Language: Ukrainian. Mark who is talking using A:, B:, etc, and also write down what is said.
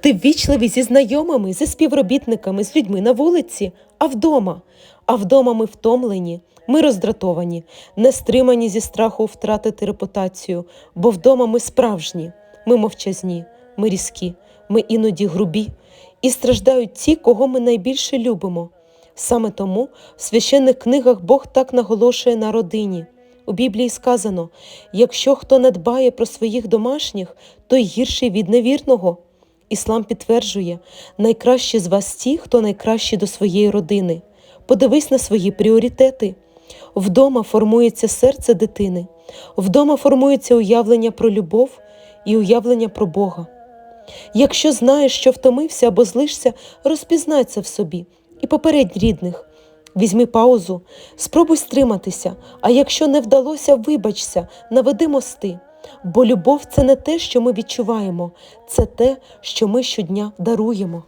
A: Ти ввічливий зі знайомими, зі співробітниками, з людьми на вулиці, а вдома. А вдома ми втомлені, ми роздратовані, не стримані зі страху втратити репутацію, бо вдома ми справжні, ми мовчазні, ми різкі, ми іноді грубі, і страждають ті, кого ми найбільше любимо. Саме тому в священних книгах Бог так наголошує на родині. У Біблії сказано: якщо хто не дбає про своїх домашніх, той гірший від невірного. Іслам підтверджує, найкращі з вас ті, хто найкращі до своєї родини. Подивись на свої пріоритети. Вдома формується серце дитини, вдома формується уявлення про любов і уявлення про Бога. Якщо знаєш, що втомився або злишся, розпізнай це в собі і попередь рідних. Візьми паузу, спробуй стриматися, а якщо не вдалося, вибачся, наведи мости. Бо любов це не те, що ми відчуваємо, це те, що ми щодня даруємо.